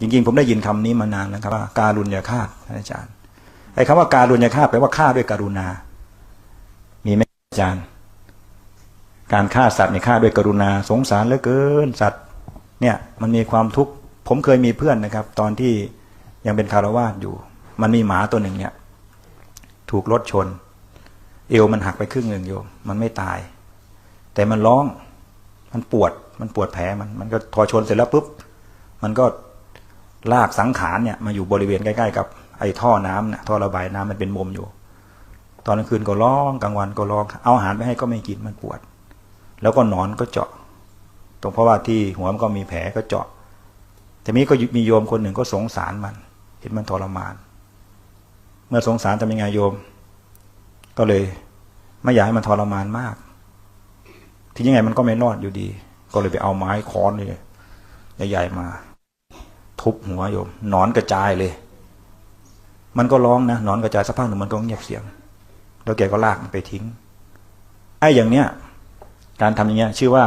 จริงๆ ผมได้ยินคำนี้มานานแล้วครับว่าการุญยฆาตอาจารย์ไอ้คำว่าการุญยฆาตแปลว่าฆ่าด้วยกรุณา มีไหมอาจารย์ การฆ่าสัตว์เนี่ยฆ่าด้วยกรุณา สงสารเหลือเกินสัตว์ เนี่ยมันมีความทุกข์ผมเคยมีเพื่อนนะครับ ตอนที่ยังเป็นคารวาสอยู่ มันมีหมาตัวหนึ่งเนี่ย ถูกรถชน เอวมันหักไปครึ่งหนึ่งโยมมันไม่ตาย แต่มันร้อง มันปวดมันปวดแผลมันมันก็พอชนเสร็จแล้วปุ๊บมันก็ ลากสังขารเนี่ยมาอยู่บริเวณใกล้ๆกับไอ้ท่อน้ำเนี่ยท่อระบายน้ำมันเป็นมุมอยู่ ตอนกลางคืนก็ร้องกลางวันก็ร้อง เอาอาหารไปให้ก็ไม่กินมันปวด แล้วก็นอนก็เจาะ ตรงเพราะว่าที่หัวมันก็มีแผลก็เจาะแต่นี้ก็มีโยมคนหนึ่งก็สงสารมัน เห็นมันทรมาน เมื่อสงสารทำยังไงโยม ก็เลย ไม่อยากให้มันทรมานมากที่ยังไงมันก็ไม่รอดอยู่ดี ก็เลยไปเอาไม้ค้อนเลยใหญ่ๆมา ทุบหัวโยมนอนกระจายเลย มันก็ร้องนะนอนกระจายสักพักหนึ่งมันก็เงียบเสียง แล้วแกก็ลากมันไปทิ้งไอ้อย่างเนี้ย การทำอย่างเงี้ย ชื่อว่า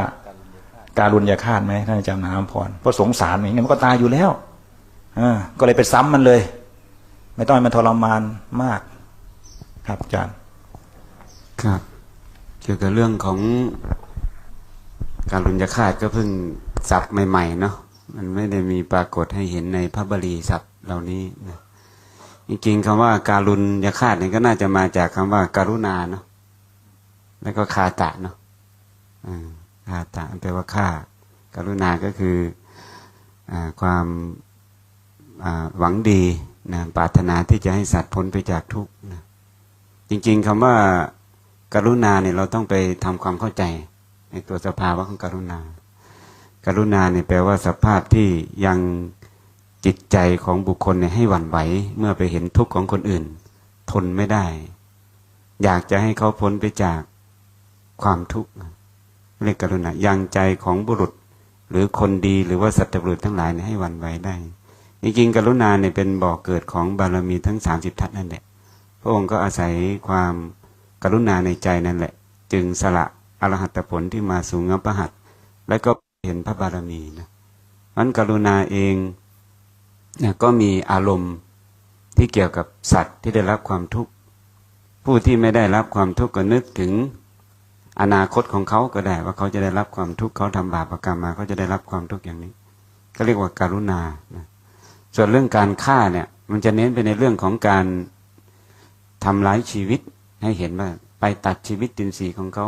การุญยฆาตไหมท่านอาจารย์มหาอภรเพราะสงสารอย่างเงี้ยมันก็ตายอยู่แล้วอ่าก็เลยไปซ้ำมันเลย ไม่ต้องให้มันทรมานมาก ครับอาจารย์ครับ เกี่ยวกับเรื่องของการลุญยฆาตก็เพิ่งศัพท์ใหม่ ๆ เนาะ มันไม่ได้มีปรากฏให้เห็นในพระบาลีศัพท์เหล่านี้นะจริงๆคำว่าการุญยฆาตเนี่ยก็น่าจะมาจากคำว่าการุณาเนาะแล้วก็คาตะเนาะคาตะแปลว่าฆ่าการุณาก็คืออความหวังดีนะปรารถนาที่จะให้สัตว์พ้นไปจากทุกข์นะจริง ๆคำว่าการุณาเนี่ยเราต้องไปทำความเข้าใจในตัวสภาวะของการุณา การุณาเนี่ยแปลว่าสภาพที่ยังจิตใจของบุคคลเนี่ยให้หวั่นไหว เมื่อไปเห็นทุกข์ของคนอื่น ทนไม่ได้ อยากจะให้เขาพ้นไปจากความทุกข์เรียกการุณายังใจของบุรุษ หรือคนดีหรือว่าสัตว์บุรุษทั้งหลายเนี่ยให้หวั่นไหวได้จริงๆกรุณาเนี่ยเป็นบ่อกเกิดของบารมีทั้งสามสิบทัศนั่นแหละพระองค์ก็อาศัยความกรุณาในใจนั่นแหละ จึงสละอรหัตผลที่มาสู่งับประหัตและก็ เห็นพระบารมีนะมันกรุณาเองเนี่ยก็มีอารมณ์ที่เกี่ยวกับสัตว์ที่ได้รับความทุกข์ ผู้ที่ไม่ได้รับความทุกข์ก็นึกถึงอนาคตของเขาก็ได้ ว่าเขาจะได้รับความทุกข์เขาทำบาปกรรมมาเขาจะได้รับความทุกข์อย่างนี้ ก็เรียกว่าการุณานะส่วนเรื่องการฆ่าเนี่ย มันจะเน้นไปในเรื่องของการทำร้ายชีวิตให้เห็นว่าไปตัดชีวิตตินทรีของเขา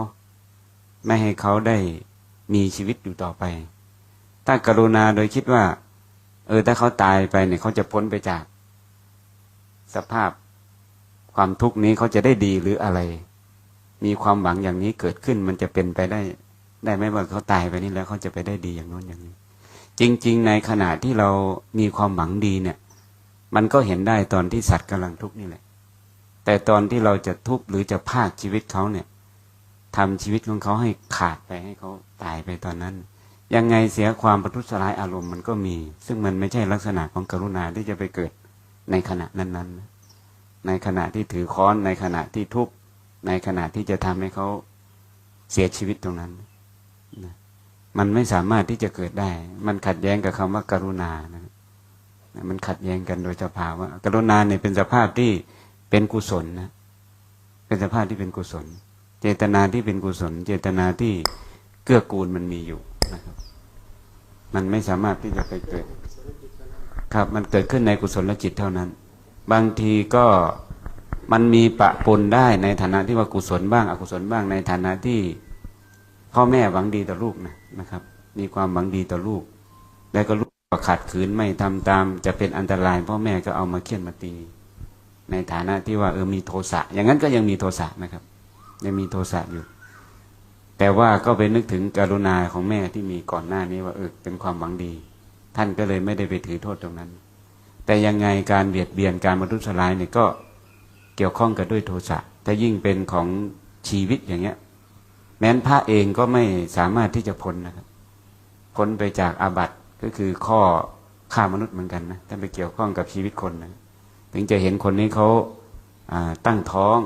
ไม่ให้เขาได้ มีชีวิตอยู่ต่อไป ถ้ากรุณาโดยคิดว่า เออถ้าเขาตายไปเนี่ยเขาจะพ้นไปจาก สภาพความทุกข์นี้เขาจะได้ดีหรืออะไร มีความหวังอย่างนี้เกิดขึ้นมันจะเป็นไปได้ ได้ไหมว่าเขาตายไปนี่แล้วเขาจะไปได้ดีอย่างโน้นอย่างนี้ จริง ๆ ในขณะที่เรามีความหวังดีเนี่ย มันก็เห็นได้ตอนที่สัตว์กำลังทุกข์นี่แหละ แต่ตอนที่เราจะทุบหรือจะพากชีวิตเขาเนี่ย ทำชีวิตของเขาให้ขาดไปให้เขาตายไปตอนนั้น ยังไงเสียความประทุษร้ายอารมณ์มันก็มี ซึ่งมันไม่ใช่ลักษณะของกรุณาที่จะไปเกิดในขณะนั้นๆ ในขณะที่ถือค้อนในขณะที่ทุบในขณะที่จะทำให้เขาเสียชีวิตตรงนั้นนะมันไม่สามารถที่จะเกิดได้ มันขัดแย้งกับคำว่ากรุณานะมันขัดแย้งกันโดยสภาวะกรุณาเนี่ยเป็นสภาพที่เป็นกุศลนะ เป็นสภาพที่เป็นกุศล เจตนาที่เป็นกุศล เจตนาที่เกื้อกูลมันมีอยู่นะครับ มันไม่สามารถที่จะไปเกิด ครับ มันเกิดขึ้นในกุศลจิตเท่านั้น บางทีก็มันมีปะปนได้ในฐานะที่ว่ากุศลบ้าง อกุศลบ้างในฐานะที่พ่อแม่หวังดีต่อลูกนะนะครับ มีความหวังดีต่อลูก แล้วก็ลูกขัดขืนไม่ทำตาม จะเป็นอันตราย พ่อแม่ก็เอามาเคี่ยนมาตี ในฐานะที่ว่าเออมีโทสะอย่างนั้นก็ยังมีโทสะนะครับ ยังมีโทสะอยู่ แต่ว่าก็ไปนึกถึงกรุณาของแม่ที่มีก่อนหน้านี้ว่าเออเป็นความหวังดี ท่านก็เลยไม่ได้ไปถือโทษตรงนั้น แต่ยังไงการเบียดเบียนการมนุษย์ลายเนี่ยก็เกี่ยวข้องกันด้วยโทสะถ้ายิ่งเป็นของชีวิตอย่างเงี้ย แม้นพระเองก็ไม่สามารถที่จะพ้นนะครับพ้นไปจากอาบัติก็คือข้อฆ่ามนุษย์เหมือนกันนะถ้าไปเกี่ยวข้องกับชีวิตคนนะถึงจะเห็นคนนี้เขาตั้งท้อง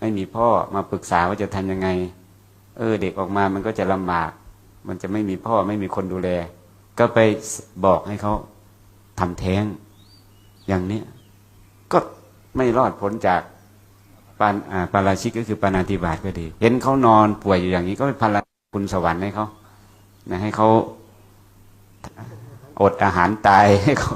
ไม่มีพ่อมาปรึกษาว่าจะทำยังไง เออ เด็กออกมามันก็จะลำบาก มันจะไม่มีพ่อไม่มีคนดูแล ก็ไปบอกให้เขาทำแท้ง อย่างเนี้ยก็ไม่รอดพ้นจากปานอ่าปาราชิกก็คือปานาติบาตก็ดี เห็นเขานอนป่วยอยู่อย่างนี้ก็เป็นพลังคุณสวรรค์ให้เขานะให้เขาอดอาหารตายให้เขา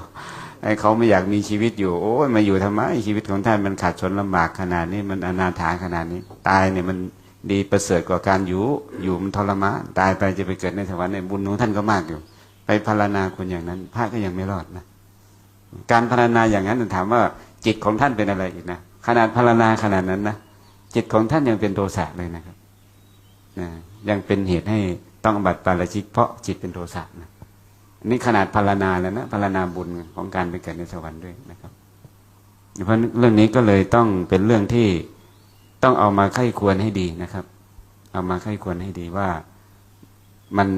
ให้เขาไม่อยากมีชีวิตอยู่โอ้ยมาอยู่ทำไมชีวิตของท่านมันขาดชนลำบากขนาดนี้มันอนาถาขนาดนี้ ตายเนี่ยมันดีประเสริฐกว่าการอยู่อยู่มันทรมานตายไปจะไปเกิดในสวรรค์ในยบุญของท่านก็มากอยู่ ไปพารณาคนอย่างนั้นพระก็ยังไม่รอดนะการพารณาอย่างนั้นถามว่าจิตของท่านเป็นอะไรอีกนะขนาดพารณาขนาดนั้นนะจิตของท่านยังเป็นโทสะเลยนะครับนะยังเป็นเหตุให้ต้องบัติปาราชิกเพราะจิตเป็นโทสะนะ นี่ขนาดพารณาแล้วนะพารณาบุญของการไปเกิดในสวรรค์ด้วยนะครับ เพราะเรื่องนี้ก็เลยต้องเป็นเรื่องที่ต้องเอามาไข้ควรให้ดีนะครับ เอามาไข้ควรให้ดีว่ามัน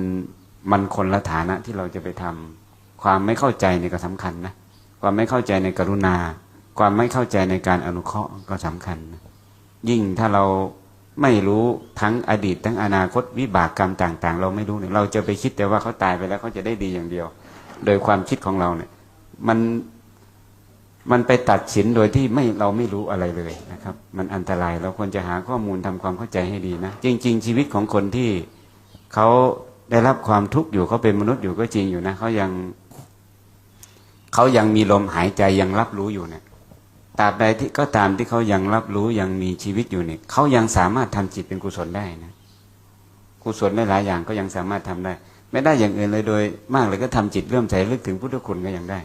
มันคนละฐานะที่เราจะไปทำความไม่เข้าใจเนี่ก็สำคัญนะความไม่เข้าใจในกรุณา ความไม่เข้าใจในการอนุเคราะห์ก็สำคัญนะยิ่งถ้าเรา ไม่รู้ทั้งอดีตทั้งอนาคตวิบากกรรมต่าง ๆ เราไม่รู้เนี่ยเราจะไปคิดแต่ว่าเขาตายไปแล้วเขาจะได้ดีอย่างเดียว โดยความคิดของเราเนี่ย มันมันไปตัดสินโดยที่ไม่เราไม่รู้อะไรเลยนะครับ มันอันตรายเราควรจะหาข้อมูลทำความเข้าใจให้ดีนะจริง ๆ ชีวิตของคนที่เขาได้รับความทุกข์อยู่เขาเป็นมนุษย์อยู่ก็จริงอยู่นะเขายังเขายังมีลมหายใจยังรับรู้อยู่เนี่ย ตราบใดที่ก็ตามที่เขายังรับรู้ยังมีชีวิตอยู่เนี่ยเขายังสามารถทำจิตเป็นกุศลได้นะกุศลหลายอย่างก็ยังสามารถทำได้ ไม่ได้อย่างอื่นเลยโดย มากเลยก็ทำจิตเริ่มใสลึกถึงพุทธคุณก็ยังได้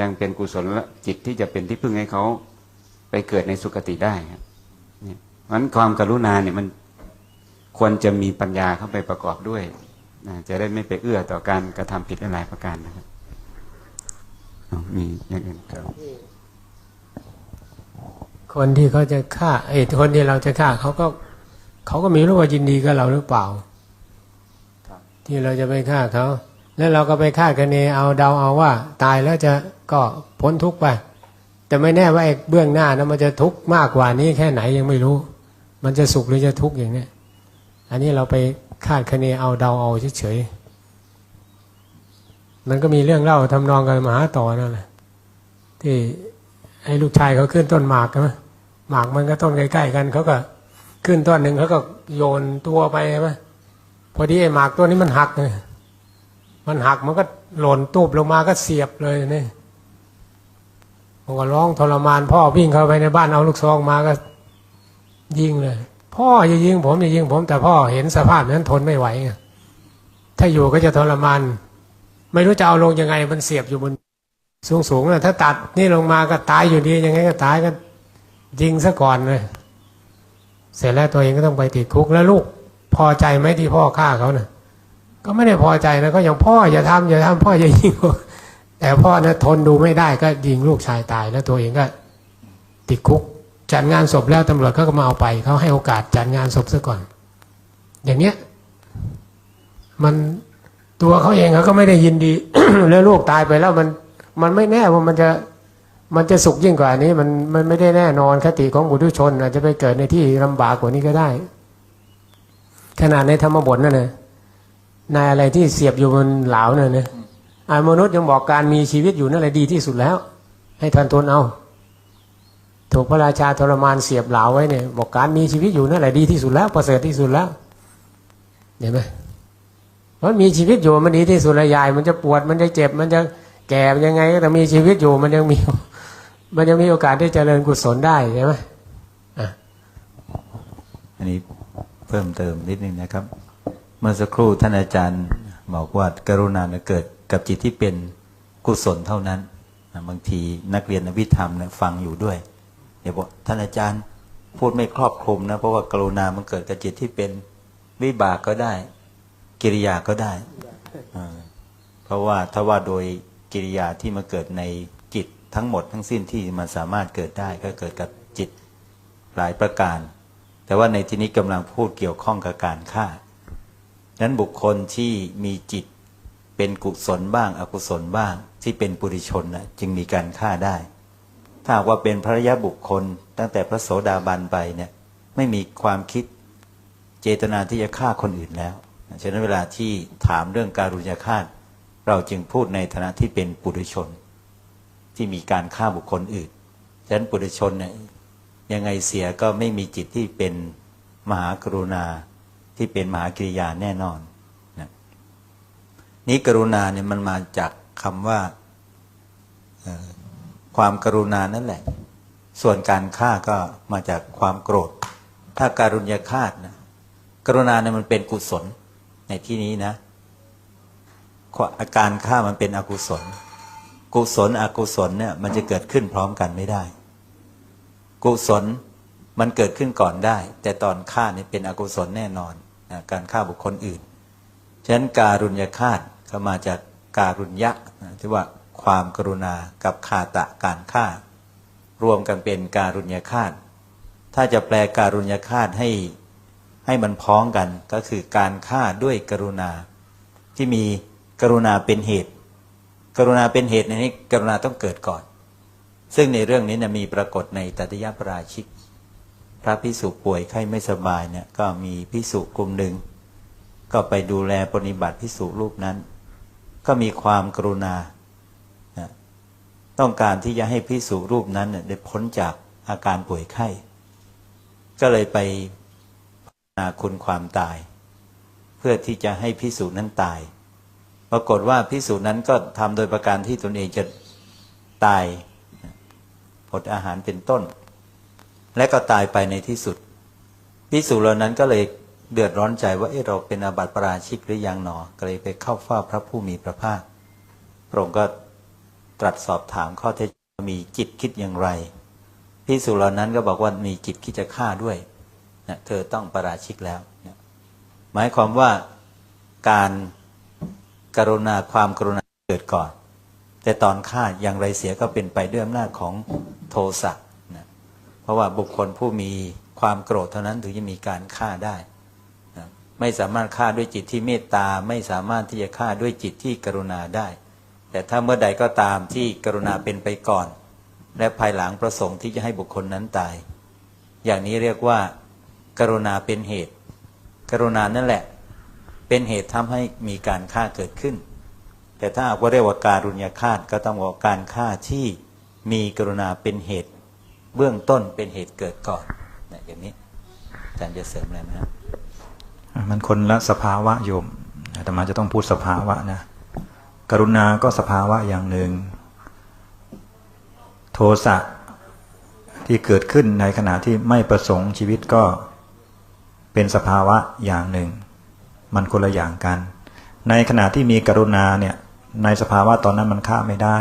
ยังเป็นกุศลจิตที่จะเป็นที่พึ่งให้เขาไปเกิดในสุคติได้ครับเนี่ยเพราะฉะนั้นความกรุณาเนี่ยมันควรจะมีปัญญาเข้าไปประกอบด้วยะจะได้ไม่ไปเอื้อต่อการกระทำผิดหลายประการนะครับมีอย่างอื่นครับ คนที่เขาจะฆ่าไอ้คนที่เราจะฆ่าเขาก็เขาก็มีรู้ว่ายินดีกับเราหรือเปล่าที่เราจะไปฆ่าเขา แล้วเราก็ไปฆ่ากันเองเอาเดาเอาว่า ตายแล้วจะก็พ้นทุกข์ไปแต่ไม่แน่ว่าไอ้เบื้องหน้านะมันจะทุกข์มากกว่านี้แค่ไหนยังไม่รู้ มันจะสุขหรือจะทุกข์อย่างเนี้ยอันนี้เราไปคาดคะเนเอาเดาเอาเฉยๆมันก็มีเรื่องเล่าทำนองกันมหาต่อนั่นแหละที่ ให้ลูกชายเขาขึ้นต้นหมากใช่ไหมหมากมันก็ต้นใกล้ๆกันเขาก็ขึ้นต้นหนึ่งเขาก็โยนตัวไปใช่ไหมพอดีไอ้หมากตัวนี้มันหักเลยมันหักมันก็หล่นตูบลงมาก็เสียบเลยนี่ผมก็ร้องทรมานพ่อวิ่งเข้าไปในบ้านเอาลูกซองมาก็ ยิงเลย พ่ออย่ายิงผมอย่ายิงผม แต่พ่อเห็นสภาพนั้นทนไม่ไหวไงถ้าอยู่ก็จะทรมาน ไม่รู้จะเอาลงยังไงมันเสียบอยู่บน สูงสูงนะถ้าตัดนี่ลงมาก็ตายอยู่ดียังไงก็ตายก็ยิงซะก่อนเลยเสร็จแล้วตัวเองก็ต้องไปติดคุกแล้วลูกพอใจไหมที่พ่อฆ่าเขานะ่ะ ก็ไม่ได้พอใจนะก็ยังพ่ออย่าทำอย่าทำพ่ออย่ายิงแต่พ่อนะทนดูไม่ได้ก็ยิงลูกชายตายแล้วตัวเองก็ ติดคุก จัดงานศพแล้วตำรวจก็มาเอาไปเขาให้โอกาสจัดงานศพซะก่อน อย่างเนี้ย มันตัวเขาเองเขาก็ไม่ได้ยินดี แล้วลูกตายไปแล้วมัน มันไม่แน่ว่ามันจะมันจะสุขยิ่งกว่านี้ มันมันไม่ได้แน่นอนคติของบุตุชนอาจจะไปเกิดในที่ลำบากกว่านี้ก็ได้ ขนาดในธรรมบทนั่นนะนายอะไรที่เสียบอยู่บนเหลาเนี่ยนะอามนุษย์ยังบอกการมีชีวิตอยู่นั่นแหละดีที่สุดแล้ว ให้ทนทนเอา ถูกพระราชาทรมานเสียบเหลาไว้เนี่ย บอกการมีชีวิตอยู่นั่นแหละดีที่สุดแล้วประเสริฐที่สุดแล้วเห็นไหมเพราะมีชีวิตอยู่มันดีที่สุดเลยยาย มันจะปวดมันจะเจ็บมันจะ แก่ยังไงก็แต่มีชีวิตอยู่มันยังมี มันยังมีโอกาสที่จเจริญกุศลได้ใช่ไหมอันนี้เพิ่มเติมนิดนึงนะครับ เมื่อสักครู่ท่านอาจารย์บอกว่ากรุณาเกิดกับจิตที่เป็นกุศลเท่านั้นบางทีนักเรียนอภิธรรมเนี่ยฟังอยู่ด้วยเดี๋ยวบอกท่านอาจารย์พูดไม่ครอบคลุมนะเพราะว่ากรุณามันเกิดกับจิตที่เป็นวิบากก็ได้ กิริยาก็ได้เพราะว่าถ้าว่าโดย กิริยาที่มาเกิดในจิตทั้งหมดทั้งสิ้นที่มันสามารถเกิดได้ก็เกิดกับจิตหลายประการ แต่ว่าในที่นี้กำลังพูดเกี่ยวข้องกับการฆ่านั้นบุคคลที่มีจิตเป็นกุศลบ้างอกุศลบ้างที่เป็นปุถุชนนะจึงมีการฆ่าได้ ถ้าว่าเป็นพระยะบุคคลตั้งแต่พระโสดาบันไปเนี่ยไม่มีความคิดเจตนาที่จะฆ่าคนอื่นแล้วฉะนั้นเวลาที่ถามเรื่องการุญยฆาต เราจึงพูดในฐานะที่เป็นปุถุชน ที่มีการฆ่าบุคคลอื่นฉะนั้นปุถุชนเนี่ยยังไงเสียก็ไม่มีจิตที่เป็นมหากรุณาที่เป็นมหากริยาแน่นอนนะนี้กรุณาเนี่ยมันมาจากคำว่าความกรุณานั่นแหละ ส่วนการฆ่าก็มาจากความโกรธ ถ้าการุญยฆาตนะกรุณาเนี่ยมันเป็นกุศลในที่นี้นะ อาการฆ่ามันเป็นอกุศล กุศลอกุศลเนี่ยมันจะเกิดขึ้นพร้อมกันไม่ได้ กุศลมันเกิดขึ้นก่อนได้ แต่ตอนฆ่านี่เป็นอกุศลแน่นอนนะการฆ่าบุคคลอื่น ฉะนั้นการุญยฆาตก็มาจากการุญยะนะที่ว่าความกรุณากับคาตะการฆ่า รวมกันเป็นการุญยฆาต ถ้าจะแปลการุญยฆาตให้ให้มันพ้องกันก็คือการฆ่าด้วยกรุณาที่มี กรุณาเป็นเหตุ กรุณาเป็นเหตุในนี้ กรุณาต้องเกิดก่อน ซึ่งในเรื่องนี้นะมีปรากฏในตัตยปราชิก พระพิสุป่วยไข้ไม่สบายเนี่ยก็มีพิสุกลุ่มหนึ่ง ก็ไปดูแลปฏิบัติพิสุรูปนั้น ก็มีความกรุณา ต้องการที่จะให้พิสุรูปนั้นได้พ้นจากอาการป่วยไข้ ก็เลยไปภาวนาคุณความตาย เพื่อที่จะให้พิสุนั้นตาย ปรากฏว่าพิสุนั้นก็ทำโดยประการที่ตนเองจะตายอดอาหารเป็นต้น และก็ตายไปในที่สุดพิสุเหล่านั้นก็เลยเดือดร้อนใจว่าเออเราเป็นอาบัติปราชิกหรือยังหนอก็เลยไปเข้าเฝ้าพระผู้มีพระภาคพระองค์ก็ตรัสสอบถามข้อเท็จจริงมีจิตคิดอย่างไรพิสุเหล่านั้นก็บอกว่ามีจิตคิดจะฆ่าด้วยนะเธอต้องปราชิกแล้วนะหมายความว่าการ กรุณาความกรุณาเกิดก่อน แต่ตอนฆ่าอย่างไรเสียก็เป็นไปด้วยอำนาจของโทสะนะเพราะว่าบุคคลผู้มีความโกรธเท่านั้นถึงจะมีการฆ่าได้นะไม่สามารถฆ่าด้วยจิตที่เมตตาไม่สามารถที่จะฆ่าด้วยจิตที่กรุณาได้ แต่ถ้าเมื่อใดก็ตามที่กรุณาเป็นไปก่อน และภายหลังประสงค์ที่จะให้บุคคลนั้นตาย อย่างนี้เรียกว่า กรุณาเป็นเหตุ กรุณานั่นแหละ เป็นเหตุทำให้มีการฆ่าเกิดขึ้น แต่ถ้าหาว่าเรียกว่าการุญยฆาตก็ต้องบอกการฆ่าที่มีกรุณาเป็นเหตุ เบื้องต้นเป็นเหตุเกิดก่อนนะอย่างนี้อาจารย์จะเสริมอะไรไหมครับมันคนละสภาวะโยมอาตมาจะต้องพูดสภาวะนะกรุณาก็สภาวะอย่างหนึ่ง โทสะที่เกิดขึ้นในขณะที่ไม่ประสงค์ชีวิตก็เป็นสภาวะอย่างหนึ่ง มันคนละอย่างกัน ในขณะที่มีกรุณาเนี่ยในสภาวะตอนนั้นมันฆ่าไม่ได้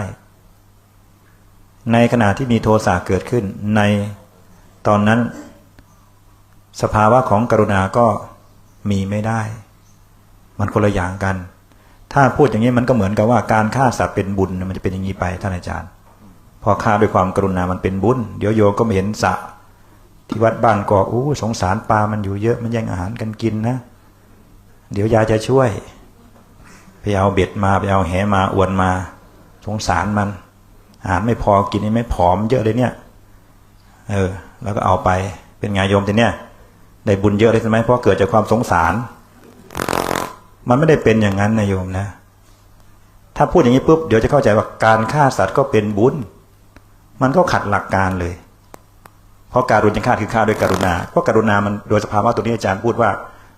ในขณะที่มีโทสะเกิดขึ้น ในตอนนั้น สภาวะของกรุณาก็มีไม่ได้ มันคนละอย่างกัน ถ้าพูดอย่างนี้มันก็เหมือนกับว่าการฆ่าสัตว์เป็นบุญมันจะเป็นอย่างนี้ไปท่านอาจารย์ พอฆ่าด้วยความกรุณามันเป็นบุญ เดี๋ยวโยมก็มาเห็นสะที่วัดบ้านกอกอู้สงสารปลามันอยู่เยอะมันแย่งอาหารกันกินนะ เดี๋ยวยาจะช่วย ไปเอาเบ็ดมาไปเอาแหมาอวนมาสงสารมัน อาหารไม่พอกินนี่ไม่ผอมเยอะเลยเนี่ย เออ แล้วก็เอาไปเป็นไงโยมทีเนี้ยได้บุญเยอะเลยใช่ไหมเพราะเกิดจากความสงสาร มันไม่ได้เป็นอย่างนั้นนะโยมนะ ถ้าพูดอย่างนี้ปุ๊บเดี๋ยวจะเข้าใจว่าการฆ่าสัตว์ก็เป็นบุญ มันก็ขัดหลักการเลย เพราะการุณยฆ่าคือฆ่าด้วยกรุณาเพราะกรุณามันโดยสภาวะตัวนี้อาจารย์พูดว่า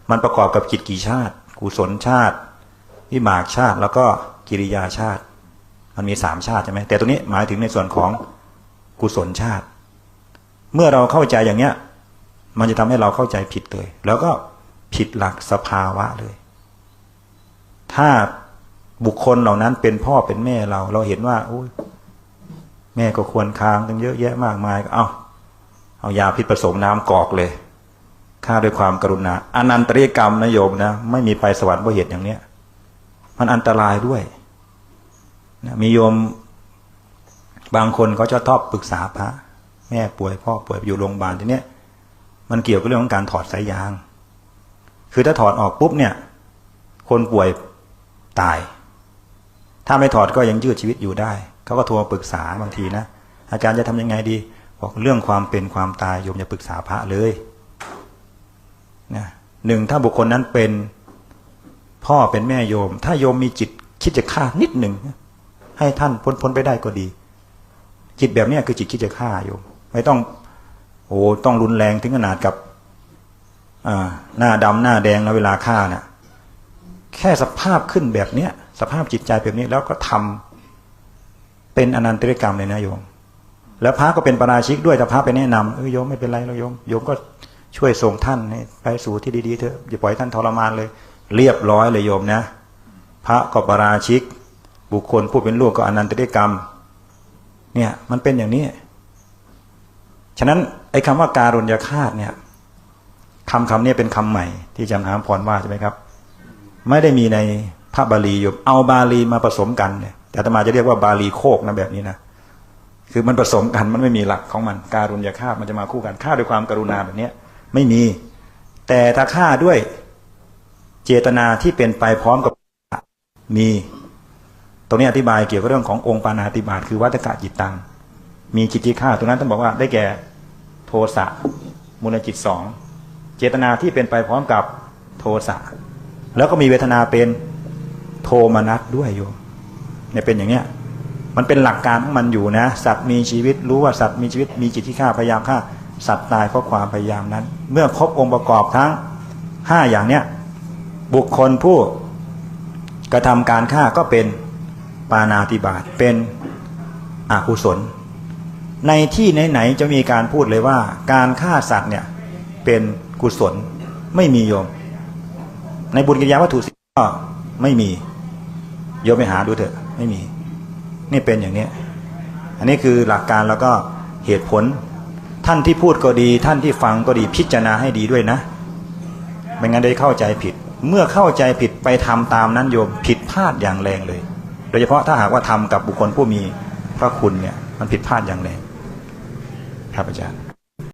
มันประกอบกับจิตกี่ชาติ กุศลชาติ วิมากชาติแล้วก็กิริยาชาติ มันมีสามชาติใช่ไหมแต่ตัวนี้หมายถึงในส่วนของกุศลชาติ เมื่อเราเข้าใจอย่างเนี้ย มันจะทำให้เราเข้าใจผิดเลย แล้วก็ผิดหลักสภาวะเลย ถ้าบุคคลเหล่านั้นเป็นพ่อเป็นแม่เรา เราเห็นว่าโอ้ยแม่ก็ควรค้างตั้งเยอะแยะมากมายก็เอาเอายาพิษผสมน้ำกอกเลย ฆ่าด้วยความกรุณาอนันตริยกรรมนะโยมนะไม่มีไปสวรรค์เพราะเหตุอย่างเนี้ย มันอันตรายด้วยนะมีโยมบางคนเขาจะชอบปรึกษาพระ แม่ป่วยพ่อป่วยอยู่โรงพยาบาลทีเนี้ยมันเกี่ยวกับเรื่องของการถอดสายยาง คือถ้าถอดออกปุ๊บเนี่ย คนป่วยตาย ถ้าไม่ถอดก็ยังยืดชีวิตอยู่ได้เขาก็โทรปรึกษาบางทีนะอาจารย์จะทำยังไงดี บอกเรื่องความเป็นความตายโยมอย่าปรึกษาพระเลย นะหนึ่งถ้าบุคคลนั้นเป็นพ่อเป็นแม่โยม ถ้าโยมมีจิตคิดจะฆ่านิดหนึ่งให้ท่านพ้นพ้นไปได้ก็ดี จิตแบบนี้คือจิตคิดจะฆ่าโยม ไม่ต้องโอ้ต้องรุนแรงถึงขนาดกับหน้าดำหน้าแดงแล้วเวลาฆ่าเนี่ยแค่สภาพขึ้นแบบเนี้ย สภาพจิตใจแบบนี้แล้วก็ทำเป็นอนันตริกรรมเลยนะโยม แล้วพระก็เป็นปราชิกด้วยแต่พระไปแนะนำเออโยมไม่เป็นไรแล้วโยมโยมก็ ช่วยส่งท่านไปสู่ที่ดีๆเถอะอย่าปล่อยท่านทรมานเลย เรียบร้อยเลยโยมนะ พระก็ปาราชิก บุคคลผู้เป็นลูกก็อนันตริกรรม เนี่ยมันเป็นอย่างนี้ ฉะนั้นไอ้คำว่าการุญยฆาตเนี่ยคำคำนี้เป็นคำใหม่ ที่จารย์หามพรว่าใช่ไหมครับ ไม่ได้มีในพระบาลีโยมเอาบาลีมาผสมกันเนี่ยแต่ตมาจะเรียกว่าบาลีโคกนะแบบนี้นะคือมันผสมกันมันไม่มีหลักของมัน การุญยฆาตมันจะมาคู่กันฆ่าด้วยความกรุณาแบบเนี้ย ไม่มี แต่ถ้าฆ่าด้วยเจตนาที่เป็นไปพร้อมกับมี ตรงนี้อธิบายเกี่ยวกับเรื่องขององค์ปานาติบาตคือวัตกะจิตตัง มีจิตที่ฆ่าตรงนั้นต้องบอกว่าได้แก่โทสะมูลจิตสองเจตนาที่เป็นไปพร้อมกับโทสะแล้วก็มีเวทนาเป็นโทมนัสด้วยโยมเนี่ยเป็นอย่างเนี้ยมันเป็นหลักการของมันอยู่นะ สัตว์มีชีวิตรู้ว่าสัตว์มีชีวิตมีจิตที่ฆ่าพยายามฆ่า สัตว์ตายเพราะความพยายามนั้น เมื่อครบองค์ประกอบทั้งห้าอย่างเนี้ยบุคคลผู้กระทำการฆ่าก็เป็นปานาติบาตเป็นอกุศล ในที่ไหนๆจะมีการพูดเลยว่า การฆ่าสัตว์เนี่ยเป็นกุศลไม่มีโยม ในบุญกิริยาวัตถุสิก็ไม่มีโยมไปหาดูเถอะไม่มี นี่เป็นอย่างนี้ อันนี้คือหลักการแล้วก็เหตุผล ท่านที่พูดก็ดี ท่านที่ฟังก็ดีพิจารณาให้ดีด้วยนะไม่งั้นได้เข้าใจผิด เมื่อเข้าใจผิดไปทำตามนั้นโยมผิดพลาดอย่างแรงเลย โดยเฉพาะถ้าหากว่าทำกับบุคคลผู้มีพระคุณเนี่ยมันผิดพลาดอย่างแรงครับอาจารย์